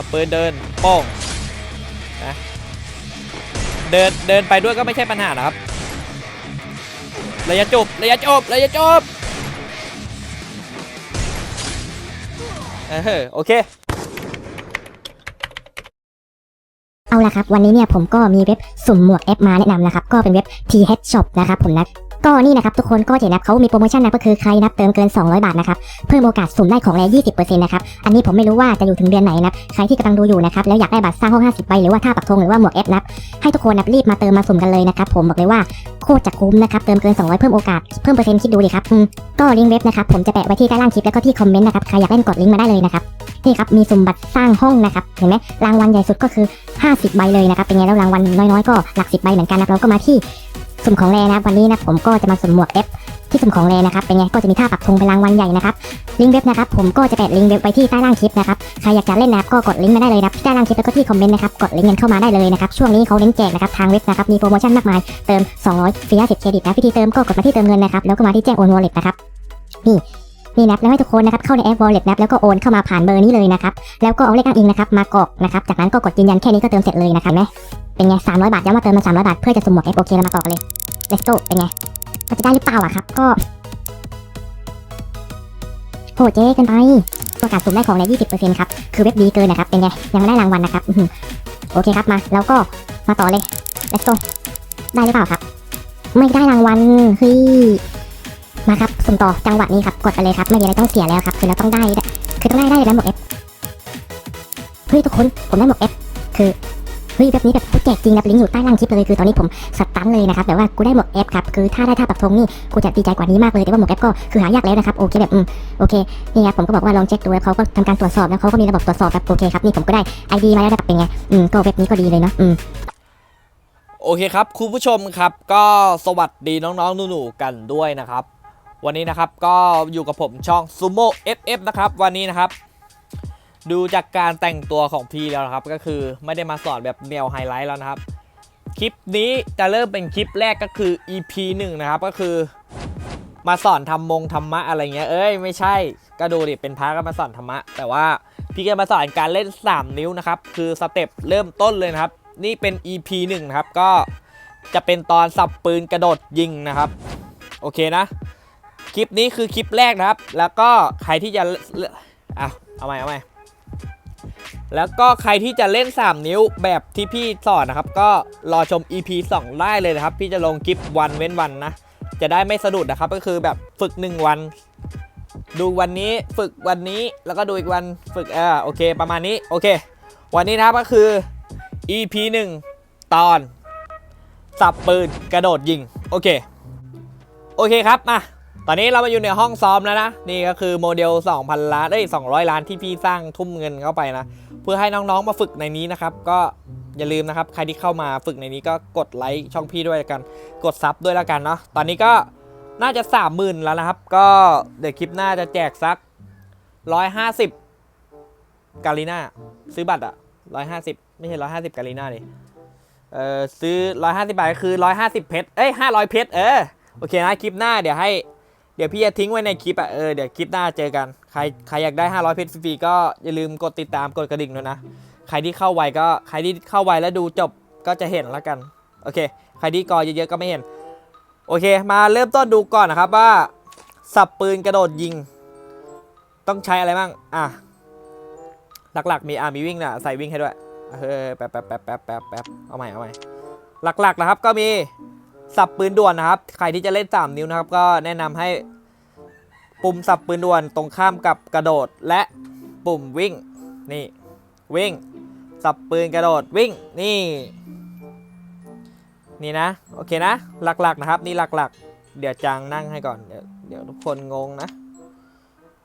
สับปืนเดินโป้งนะเดินเดินไปด้วยก็ไม่ใช่ปัญหานะครับระยะจบระยะจบระยะจบเออโอเคเอาละครับ วันนี้เนี่ยผมก็มีเว็บสุ่มหมวก F มาแนะนำนะครับ ก็เป็นเว็บ TH Shop นะครับผมนะ ก็นี่นะครับทุกคนก็เห็นนะครับเขามีโปรโมชั่นนะก็คือใครนับเติมเกิน 200 บาทนะครับเพิ่มโอกาสสุ่มได้ของแรง20%นะครับอันนี้ผมไม่รู้ว่าจะอยู่ถึงเดือนไหนนะใครที่กำลังดูอยู่นะครับแล้วอยากได้บัตรสร้างห้อง 50ใบหรือว่าท่าปักธงหรือว่าหมวก F นะครับให้ทุกคนนะรีบมาเติมมาสุ่มกันเลยนะครับผมบอกเลยว่าโคตรจะคุ้มนะครับเติมเกิน 200 เพิ่มโอกาสเพิ่มเปอร์เซ็นต์คิดดูดิครับก็ลิงก์เว็บนะครับผมจะแปะไว้ที่ใต้ล่างคลิปแล้วก็ที่คอมเมนต์นะครับใครอยากเล่นกดลิงก์มาได้เลยนะครับนี่ครับมีสุ่มบัตรสร้างห้องนะครับเห็นไหมรางวัลใหญ่สุดก็คือ 50 ใบเลยนะครับเป็นไงแล้วรางวัลน้อยๆก็หลัก 10 ใบเหมือนกันนะเราก็มาที่ สุ่มของแรนะครับวันนี้นะผมก็จะมาสุ่มหมวก F ที่สุ่มของแรนะครับเป็นไงก็จะมีท่าปักธงเป็นรางวัลใหญ่นะครับลิงก์เว็บนะครับผมก็จะแปะลิงก์เว็บไว้ที่ใต้ล่างคลิปนะครับใครอยากจะเล่นนะครับก็กดลิงก์มาได้เลยนะครับที่ใต้ล่างคลิปแล้วก็ที่คอมเมนต์นะครับกดลิงก์กันเข้ามาได้เลยนะครับช่วงนี้เขาเล่นแจกนะครับทางเว็บนะครับมีโปรโมชั่นมากมายเติม200ฟรี50เครดิตนะวิธีเติมก็กดมาที่เติมเงินนะครับแล้วก็มาที่แจ้งโอนวอลเล็ตนะครับนี่ นี่นะครับแล้วให้ทุกคนนะครับเข้าในแอป wallet นะครับแล้วก็โอนเข้ามาผ่านเบอร์นี้เลยนะครับแล้วก็เอาเลขอ้างอิงนะครับมากรอกนะครับจากนั้นก็กดยืนยันแค่นี้ก็เติมเสร็จเลยนะครับเห็นไหมเป็นไง300บาทย้ำมาเติมมา300บาทเพื่อจะสุ่มหมวก F โอเคเรามาต่อกันเลย let's go เป็นไงก็จะได้หรือเปล่าอะครับก็โหเจ๊กินไปประกาศสุ่มได้ของใน20%ครับคือเว็บดีเกินนะครับเป็นไงยังไม่ได้รางวัลนะครับโอเคครับมา แล้วก็มาต่อเลย let's go ได้หรือเปล่าครับ ไม่ได้รางวัลเฮ้ย มาครับสุ่มต่อจังหวะนี้ครับกดไปเลยครับไม่มีอะไรต้องเสียแล้วครับคือเราต้องได้คือต้องได้ได้เลยนะหมวก F เฮ้ยทุกคนผมได้หมวก F คือเฮ้ยแบบนี้แบบแจกจริงนะลิงก์อยู่ใต้ล่างคลิปเลยคือตอนนี้ผมสตันเลยนะครับแต่ว่ากูได้หมวก F ครับคือถ้าได้ท่าปักธงนี่กูจะดีใจกว่านี้มากเลยแต่ว่าหมวก F ก็คือหายากแล้วนะครับโอเคแบบอืมโอเคนี่ครับผมก็บอกว่าลองเช็คดูแล้วเขาก็ทำการตรวจสอบแล้วเขาก็มีระบบตรวจสอบแบบโอเคครับนี่ผมก็ได้ ID มาแล้วนะครับเป็นไงอืมก็เว็บนี้ก็ดีเลยเนาะอืมโอเคครับคุณผู้ชมครับ ก็สวัสดีน้องๆหนูๆกันด้วยนะครับ วันนี้นะครับก็อยู่กับผมช่อง Sumo FF นะครับวันนี้นะครับ ดูจากการแต่งตัวของพี่แล้วนะครับ ก็คือไม่ได้มาสอนแบบแนวไฮไลท์แล้วนะครับ คลิปนี้จะเริ่มเป็นคลิปแรกก็คือ EP 1 นะครับก็คือมาสอนทำมงธรรมะอะไรเงี้ย เอ้ยไม่ใช่ ก็ดูดิเป็นพระก็มาสอนธรรมะ แต่ว่าพี่ก็มาสอนการเล่น 3 นิ้วนะครับ คือสเต็ปเริ่มต้นเลยนะครับ นี่เป็น EP 1นะครับ ก็จะเป็นตอนสับปืนกระโดดยิงนะครับ โอเคนะ คลิปนี้คือคลิปแรกนะครับ แล้วก็ใครที่จะเอะเอาใหม่เอาใหม่แล้วก็ใครที่จะเล่น 3 นิ้วแบบที่พี่สอนนะครับ ก็รอชม EP 2 ได้เลยนะครับ พี่จะลงคลิปวันเว้นวันนะ จะได้ไม่สะดุดนะครับ ก็คือแบบฝึก 1 วัน ดูวันนี้ฝึกวันนี้แล้วก็ดูอีกวันฝึกอ่าโอเค ประมาณนี้โอเค วันนี้นะครับก็คือ EP 1 ตอน สับปืนกระโดดยิง โอเค โอเคครับมา ตอนนี้เรามาอยู่ในห้องซ้อมแล้วนะ นี่ก็คือโมเดล 2,000 ล้านเอ้ย200 ล้านที่พี่สร้างทุ่มเงินเข้าไปนะ เพื่อให้น้องๆมาฝึกในนี้นะครับ ก็อย่าลืมนะครับ ใครที่เข้ามาฝึกในนี้ก็กดไลค์ช่องพี่ด้วยกัน กดซับด้วยและกันเนาะ ตอนนี้ก็น่าจะ 30,000 แล้วนะครับ ก็เดี๋ยวคลิปหน้าจะแจกสัก 150 กาลิน่าซื้อบัตรอะ150 ไม่ใช่ 150 กาลิน่าดิเออซื้อ 150บาทก็คือ 150 เพชร เอ้ย 500 เพชร เออ โอเคนะ คลิปหน้าเดี๋ยวให้ ดี๋ยวพี่จะทิ้งไว้ในคลิปอะเออเดี๋ยวคลิปหน้าเจอกัน ใครใครอยากได้ 500 เพชรฟรีก็อย่าลืมกดติดตามกดกระดิ่งด้วยนะ ใครที่เข้าไวก็ใครที่เข้าไวแล้วดูจบก็จะเห็นแล้วกัน โอเค ใครที่กอเยอะๆก็ไม่เห็น โอเค มาเริ่มต้นดูก่อนนะครับว่า สับปืนกระโดดยิง ต้องใช้อะไรบ้าง อะ หลักๆ มีอ่ามีวิ่งนะใส่วิ่งให้ด้วย เออแป๊บแป๊บแป๊บแป๊บแป๊บแป๊บเอาใหม่เอาใหม่หลักๆนะครับก็มี สับปืนด่วนนะครับ ใครที่จะเล่น 3 นิ้วนะครับ ก็แนะนำให้ปุ่มสับปืนด่วนตรงข้ามกับกระโดด และปุ่มวิ่งนี่วิ่ง สับปืนกระโดดวิ่งนี่ นี่นะโอเคนะ หลักๆนะครับ นี่หลักๆ เดี๋ยวจางนั่งให้ก่อนเดี๋ยวเดี๋ยวทุกคนงงนะ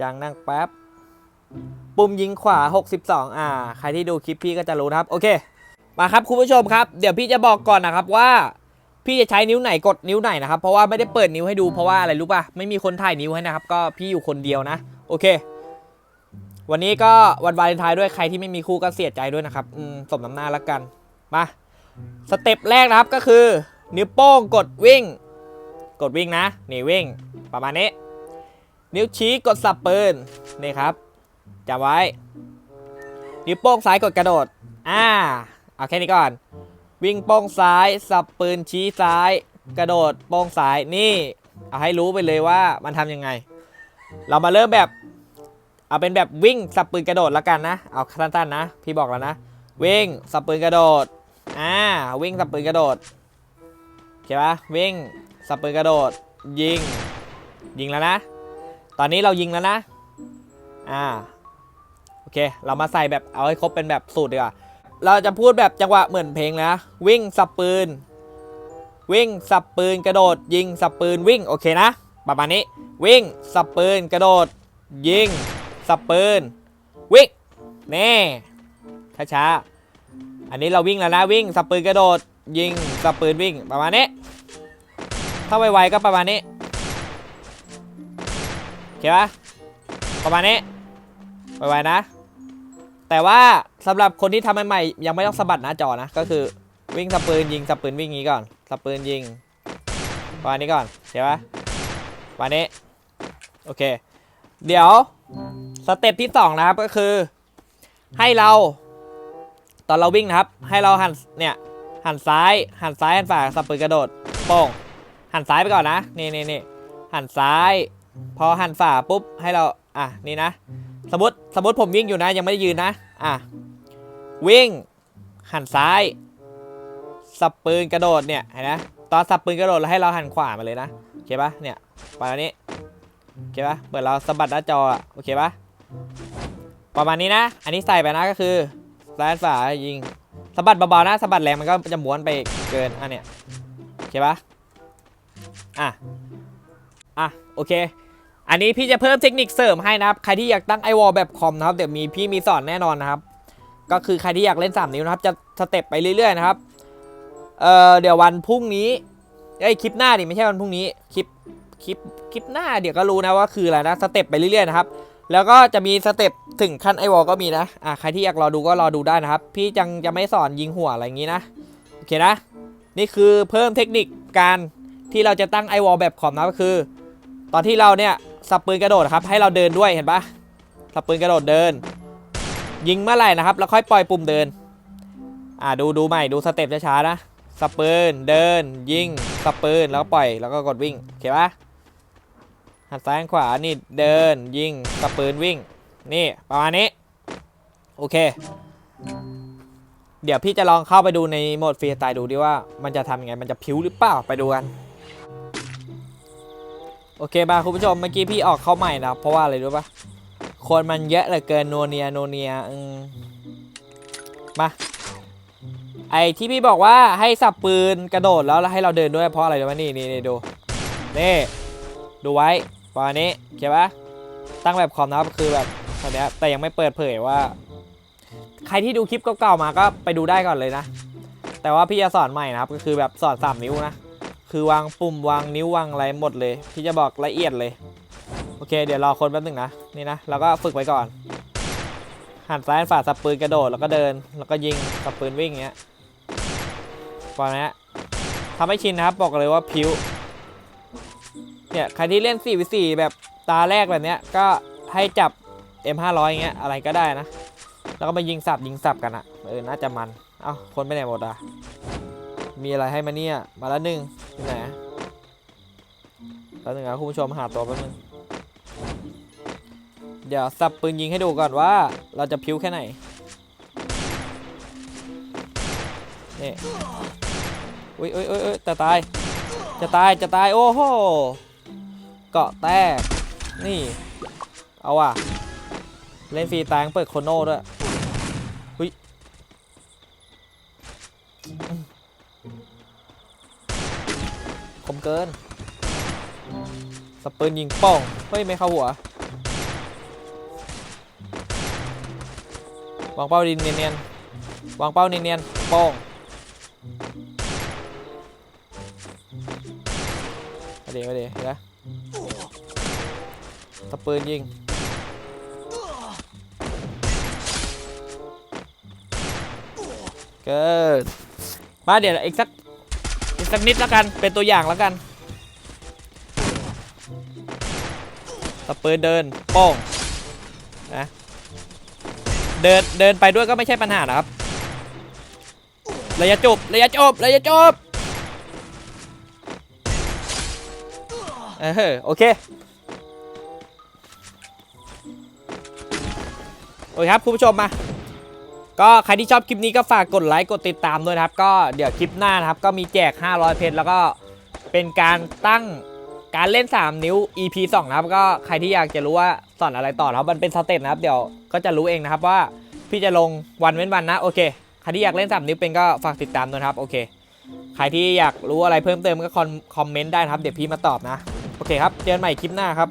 จางนั่งแป๊บปุ่มยิงขวา 62 อ่า ใครที่ดูคลิปพี่ก็จะรู้นะครับ โอเค มาครับคุณผู้ชมครับ เดี๋ยวพี่จะบอกก่อนนะครับว่า พี่จะใช้นิ้วไหนกดนิ้วไหนนะครับเพราะว่าไม่ได้เปิดนิ้วให้ดูเพราะว่าอะไรรู้ป่ะไม่มีคนถ่ายนิ้วให้นะครับก็พี่อยู่คนเดียวนะ โอเค วันนี้ก็วันวาเลนไทน์ด้วยใครที่ไม่มีคู่ก็เสียใจด้วยนะครับสมน้ำหน้าล้วกันมาสเต็ปแรกนะครับก็คือ นิ้วโป้งกดวิ่ง กดวิ่งนะนี่วิ่ง ประมาณนี้ นิ้วชี้กดสับปืนนี่ครับจำไว้ นิ้วโป้งซ้ายกดกระโดดอ่าเอาแค่นี้ก่อน วิ่งโป้งซ้ายสับปืนชี้ซ้าย กระโดดโป้งซ้ายนี่ เอาให้รู้ไปเลยว่ามันทำยังไง เรามาเริ่มแบบ เอาเป็นแบบวิ่งสับปืนกระโดดแล้วกันนะ เอาสั้นๆนะ พี่บอกแล้วนะ วิ่งสับปืนกระโดดอ่าวิ่งสับปืนกระโดดโอเคปะวิ่งสับปืนกระโดด ยิง ยิงแล้วนะ ตอนนี้เรายิงแล้วนะอ่าโอเค เรามาใส่แบบเอาให้ครบเป็นแบบสูตรดีกว่า เราจะพูดแบบจังหวะเหมือนเพลงนะ วิ่งสับปืน วิ่งสับปืนกระโดด ยิงสับปืนวิ่งโอเคนะ ประมาณนี้ วิ่งสับปืนกระโดด ยิงสับปืนวิ่งแน่ช้าๆอันนี้เราวิ่งแล้วนะวิ่งสับปืนกระโดด ยิงสับปืนวิ่งประมาณนี้ถ้าไวๆก็ประมาณนี้โอเคปะประมาณนี้ไวๆนะ แต่ว่า สำหรับคนที่ทำใหม่ๆยังไม่ต้องสะบัดหน้าจอนะ ก็คือวิ่งสปืนยิงสปืนวิ่งงนี้ก่อนสปืนยิงประมาณนี้ก่อนโอเคปะปะมาณนี้โอเค เดี๋ยวสเต็ปที่สองนะครับก็คือ ให้เรา ตอนเราวิ่งนะครับ ให้เราหันเนี่ยหันซ้ายหันซ้ายหันขวาสปืนกระโดดโป้งหันซ้ายไปก่อนนะนี่นี่นี่หันซ้าย พอหันฝาปุ๊บให้เราอะนี่นะ สมมติสมมติผมวิ่งอยู่นะ ยังไม่ได้ยืนนะ อะ วิ่ง หันซ้าย สับปืนกระโดดเนี่ยเห็นไหมตอนสับปืนกระโดดแล้วให้เราหันขวามาเลยนะโอเคปะเนี่ยประมาณนี้โอเคปะเปิดเราสะบัดหน้าจออะโอเคปะประมาณนี้นะ อันนี้ใส่ไปนะก็คือซ้ายฝายิงสะบัดเบาๆนะสะบัดแรงมันก็จะม้วนไปเกินอันเนี้ยโอเคปะอะอะโอเคอันนี้พี่จะเพิ่มเทคนิคเสริมให้นะครับ ใครที่อยากตั้งไอวอลแบบคอมนะครับ เดี๋ยวมีพี่มีสอนแน่นอนนะครับ ก็คือใครที่อยากเล่น 3 นิ้วนะครับ จะสเต็ปไปเรื่อยๆนะครับ เอ่อเดี๋ยววันพรุ่งนี้เอ้คลิปหน้าดิไม่ใช่วันพรุ่งนี้คลิปคลิปคลิปหน้าเดี๋ยวก็รู้นะว่าคืออะไรนะสเต็ปไปเรื่อยๆนะครับแล้วก็จะมีสเต็ปถึงขั้นไอวอลก็มีนะอะใครที่อยากรอดูก็รอดูได้นะครับ พี่จังจะไม่สอนยิงหัวอะไรอย่างนี้นะโอเคนะ นี่คือเพิ่มเทคนิคการที่เราจะตั้งไอวอลแบบคอมนะก็คือ ตอนที่เราเนี่ยสับปืนกระโดดครับให้เราเดินด้วยเห็นปะสับปืนกระโดดเดิน ยิงเมื่อไหร่นะครับ แล้วค่อยปล่อยปุ่มเดิน อ่าดูดูใหม่ดูสเต็ปช้าๆนะสปืนเดิน ยิงสปืนแล้วปล่อยแล้วก็กดวิ่งโอเคปะหันซ้ายขวานี่เดิน ยิงสปืนวิ่ง นี่ประมาณนี้โอเค เดี๋ยวพี่จะลองเข้าไปดูในโหมดฟรีสไตล์ดูดิว่ามันจะทำยังไงมันจะพิ้วหรือเปล่าไปดูกันโอเคมาคุณผู้ชมเมื่อกี้พี่ออกเข้าใหม่นะเพราะว่าอะไรรู้ปะ คนมันเยอะเหลือเกินโนเนียโนเนียอืมมาไอที่พี่บอกว่าให้สับปืนกระโดดแล้วแล้วให้เราเดินด้วยเพราะอะไรรู้ไหมนี่นี่นี่ดูนี่ดูไว้ประมาณนี้โอเคปะตั้งแบบคอมนะครับคือแบบแบบนี้แต่ยังไม่เปิดเผยว่า ใครที่ดูคลิปเก่าๆมาก็ไปดูได้ก่อนเลยนะ แต่ว่าพี่จะสอนใหม่นะครับ ก็คือแบบสอนสามนิ้วนะ คือวางปุ่มวางนิ้ววางอะไรหมดเลย พี่จะบอกละเอียดเลย โอเค เดี๋ยวรอคนแป๊บหนึงนะ นี่นะ เราก็ฝึกไว้ก่อน หันซ้ายหันฝาสับปืนกระโดด แล้วก็เดิน แล้วก็ยิงสับปืนวิ่งอย่างเงี้ยประมาณนี้ทำให้ชินนะครับ บอกเลยว่าพิ้ว เนี่ย ใครที่เล่น4วิ4แบบตาแรกแบบเนี้ย ก็ให้จับ M500 อย่างเงี้ย อะไรก็ได้นะ แล้วก็มายิงสับยิงสับกันอะเออ น่าจะมัน เอ้า คนไปไหนหมดอะมีอะไรให้มาเนี่ย มาแล้วหนึ่งที่ไหนแล้วหนึ่งนะคุณผู้ชมหาตัวแป๊บนึง เดี๋ยวสับปืนยิงให้ดูก่อนว่า เราจะพิ้วแค่ไหน นี่อุ้ยอุ้ยอุ้ยอุ้ยจะตาย จะตายจะตายโอ้โห เกาะแตก นี่ เอาว่ะ เล่นฟรีตายยังเปิดโคโน่ด้วยอุ้ยคมเกินสปืนยิงป้อง เฮ้ย ไม่เข้าหัว วางเป้าดินเนียนๆวางเป้าเนียนๆป้องมาเดี๋ยวมาเดี๋ยวนไหมสปืนยิงเกิดมาเดี๋ยวอีกสักอีกสักนิดแล้วกันเป็นตัวอย่างแล้วกันสปืนเดินป้องนะ เดินเดินไปด้วยก็ไม่ใช่ปัญหานะครับ ระยะจบระยะจบระยะจบเออโอเคโอเคครับคุณผู้ชมมา ก็ใครที่ชอบคลิปนี้ก็ฝากกดไลค์กดติดตามด้วยนะครับ ก็เดี๋ยวคลิปหน้านะครับ ก็มีแจก 500 เพชรแล้วก็เป็นการตั้ง การเล่น 3 นิ้ว EP 2 นะครับก็ใครที่อยากจะรู้ว่าสอนอะไรต่อนะครับมันเป็นสเต็ปนะครับเดี๋ยวก็จะรู้เองนะครับว่าพี่จะลงวันเว้นวันนะโอเคใครที่อยากเล่น 3 นิ้วเป็นก็ฝากติดตามด้วยครับโอเคใครที่อยากรู้อะไรเพิ่มเติมก็คอมคอมเมนต์ได้นะครับเดี๋ยวพี่มาตอบนะโอเคครับเจอกันใหม่คลิปหน้าครับ